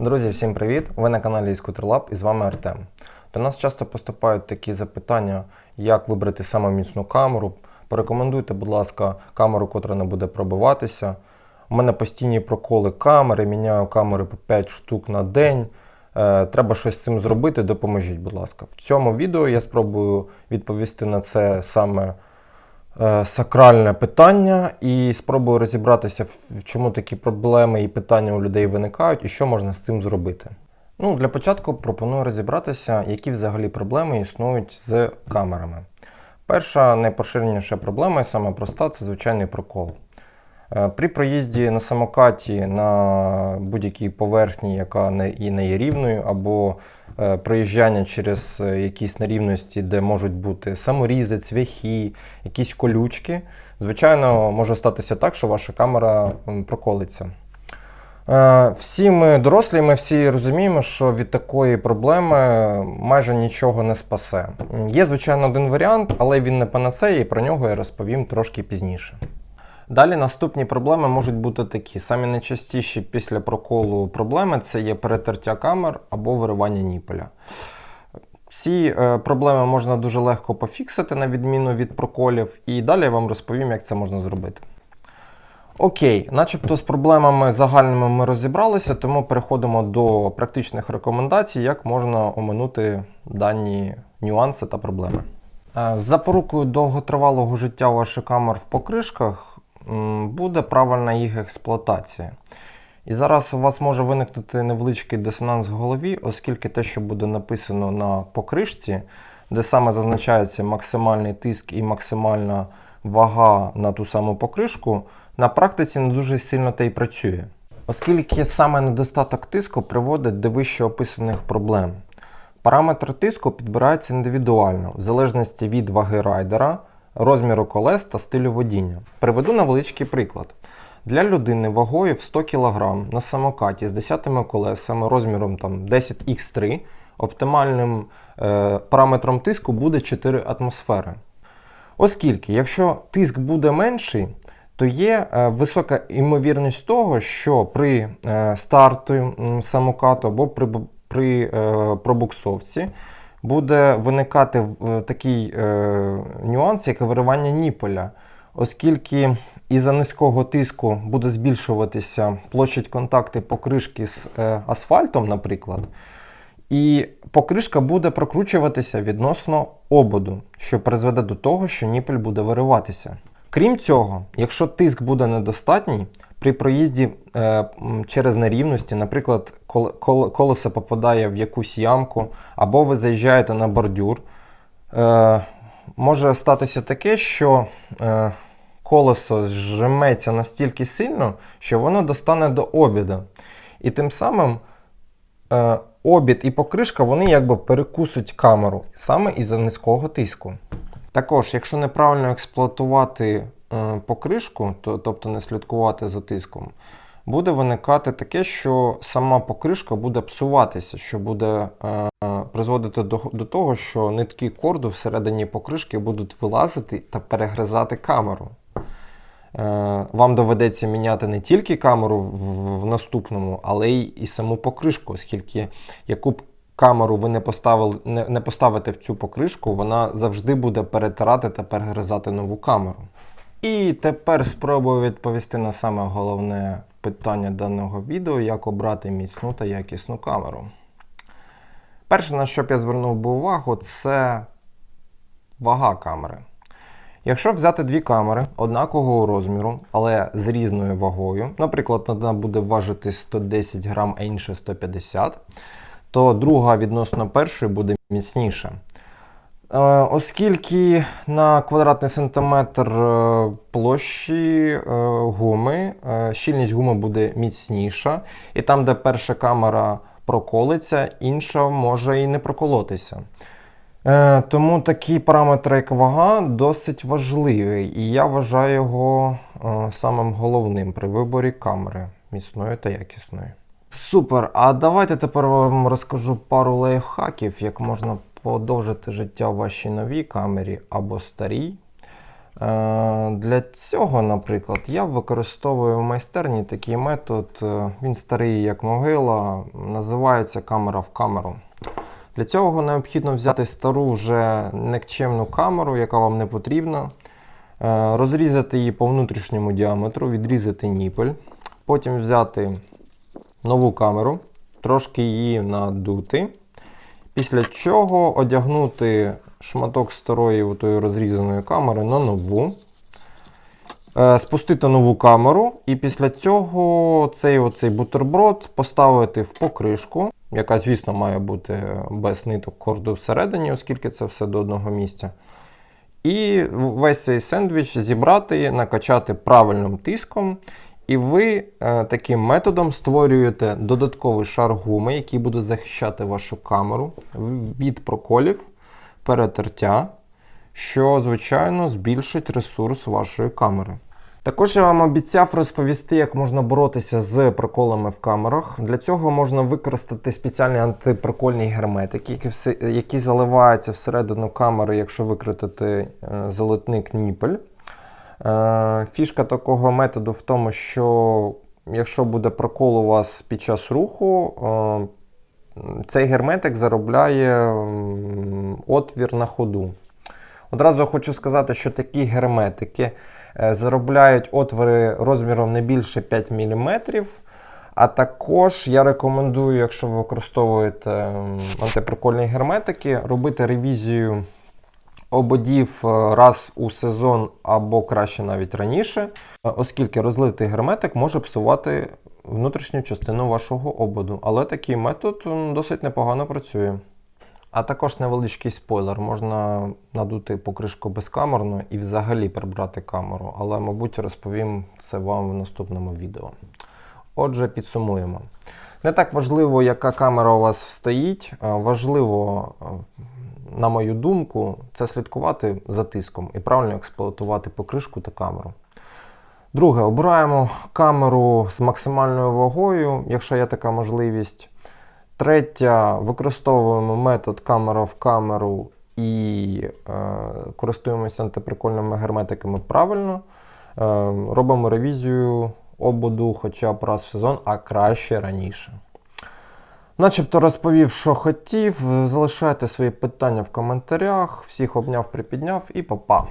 Друзі, всім привіт! Ви на каналі Scooter і з вами Артем. До нас часто поступають такі запитання, як вибрати саме міцну камеру. Порекомендуйте, будь ласка, камеру, котра не буде пробиватися. У мене постійні проколи камери, міняю камери по 5 штук на день. Е, Треба щось з цим зробити, допоможіть, будь ласка. В цьому відео я спробую відповісти на це саме сакральне питання і спробую розібратися, чому такі проблеми і питання у людей виникають, і що можна з цим зробити. Ну, для початку пропоную розібратися, які взагалі проблеми існують з камерами. Перша найпоширеніша проблема, і саме проста, це звичайний прокол. Е, При проїзді на самокаті на будь-якій поверхні, яка не є рівною, або е, проїжджання через е, якісь нерівності, де можуть бути саморізи, цвяхи, якісь колючки, звичайно, може статися так, що ваша камера проколиться. Всі ми дорослі, ми всі розуміємо, що від такої проблеми майже нічого не спасе. Є, звичайно, один варіант, але він не панацея, і про нього я розповім трошки пізніше. Далі наступні проблеми можуть бути такі. Самі найчастіші після проколу проблеми це є перетертя камер або виривання ніпеля. Ці е, проблеми можна дуже легко пофіксити, на відміну від проколів, і далі я вам розповім, як це можна зробити. Окей, начебто з проблемами загальними ми розібралися, тому переходимо до практичних рекомендацій, як можна оминути дані нюанси та проблеми. Е, запорукою довготривалого життя ваших камер в покришках буде правильна їх експлуатація. І зараз у вас може виникнути невеличкий дисонанс в голові, оскільки те, що буде написано на покришці, де саме зазначається максимальний тиск і максимальна вага на ту саму покришку, на практиці не дуже сильно та й працює. Оскільки саме недостаток тиску приводить до вище описаних проблем. Параметр тиску підбирається індивідуально, в залежності від ваги райдера, розміру колес та стилю водіння. Приведу невеличкий приклад. Для людини вагою в 100 кг на самокаті з 10 колесами розміром там, 10х3 оптимальним е, параметром тиску буде 4 атмосфери. Оскільки, якщо тиск буде менший, то є е, висока ймовірність того, що при е, старту самокату або при, при е, пробуксовці буде виникати е, такий е, нюанс, як виривання ніпеля. Оскільки із-за низького тиску буде збільшуватися площадь контакту покришки з е, асфальтом, наприклад, і покришка буде прокручуватися відносно ободу, що призведе до того, що ніпель буде вириватися. Крім цього, якщо тиск буде недостатній, при проїзді е, через нерівності, наприклад, кол- кол- колесо попадає в якусь ямку, або ви заїжджаєте на бордюр, е, може статися таке, що е, колесо зжиметься настільки сильно, що воно достане до обіду. І тим самим е, обід і покришка вони якби перекусуть камеру саме із-за низького тиску. Також, якщо неправильно експлуатувати покришку, то, тобто не слідкувати за тиском, буде виникати таке, що сама покришка буде псуватися, що буде е, призводити до, до того, що нитки корду всередині покришки будуть вилазити та перегризати камеру. Е, Вам доведеться міняти не тільки камеру в, в наступному, але й і саму покришку, оскільки яку б камеру ви не, поставили, не, не поставите в цю покришку, вона завжди буде перетирати та перегризати нову камеру. І тепер спробую відповісти на саме головне питання даного відео, як обрати міцну та якісну камеру. Перше, на що б я звернув би увагу, це вага камери. Якщо взяти дві камери однакового розміру, але з різною вагою, наприклад, одна буде важити 110 грам, а інша 150, то друга відносно першої буде міцніша. Е, Оскільки на квадратний сантиметр е, площі е, гуми, щільність гуми буде міцніша, і там, де перша камера проколиться, інша може і не проколотися. Тому такий параметр, як вага, досить важливий, і я вважаю його самим головним при виборі камери міцної та якісної. Супер! А давайте тепер вам розкажу пару лайфхаків, як можна подовжити життя в вашій новій камері або старій. Е, Для цього, наприклад, я використовую в майстерні такий метод. е, Він старий як могила, називається камера в камеру. Для цього необхідно взяти стару вже никчемну камеру, яка вам не потрібна, е, розрізати її по внутрішньому діаметру, відрізати ніпель, потім взяти нову камеру, трошки її надути. Після чого одягнути шматок старої розрізаної камери на нову, е, спустити нову камеру, і після цього цей оцей бутерброд поставити в покришку, яка, звісно, має бути без ниток корду всередині, оскільки це все до одного місця. І весь цей сендвіч зібрати, накачати правильним тиском. І ви е, таким методом створюєте додатковий шар гуми, який буде захищати вашу камеру від проколів, перетертя, що, звичайно, збільшить ресурс вашої камери. Також я вам обіцяв розповісти, як можна боротися з проколами в камерах. Для цього можна використати спеціальні антипрокольні герметики, які, які заливаються всередину камери, якщо викритити е, золотник ніпель. Е, Фішка такого методу в тому, що якщо буде прокол у вас під час руху, е, цей герметик заробляє отвір на ходу. Одразу хочу сказати, що такі герметики е, заробляють отвори розміром не більше 5 мм. А також я рекомендую, якщо ви використовуєте м, антипрокольні герметики, робити ревізію ободів е, раз у сезон або краще навіть раніше, е, оскільки розлитий герметик може псувати внутрішню частину вашого ободу. Але такий метод досить непогано працює. А також невеличкий спойлер: можна надути покришку безкамерно і взагалі прибрати камеру, але, мабуть, розповім це вам в наступному відео. Отже, підсумуємо. Не так важливо, яка камера у вас стоїть. е, Важливо, на мою думку, це слідкувати за тиском і правильно експлуатувати покришку та камеру. Друге, обираємо камеру з максимальною вагою, якщо є така можливість. Третє, використовуємо метод камера в камеру і е, користуємося антиприкольними герметиками правильно. Е, робимо ревізію ободу хоча б раз в сезон, а краще раніше. Начебто розповів, що хотів. Залишайте свої питання в коментарях. Всіх обняв, припідняв і па-па.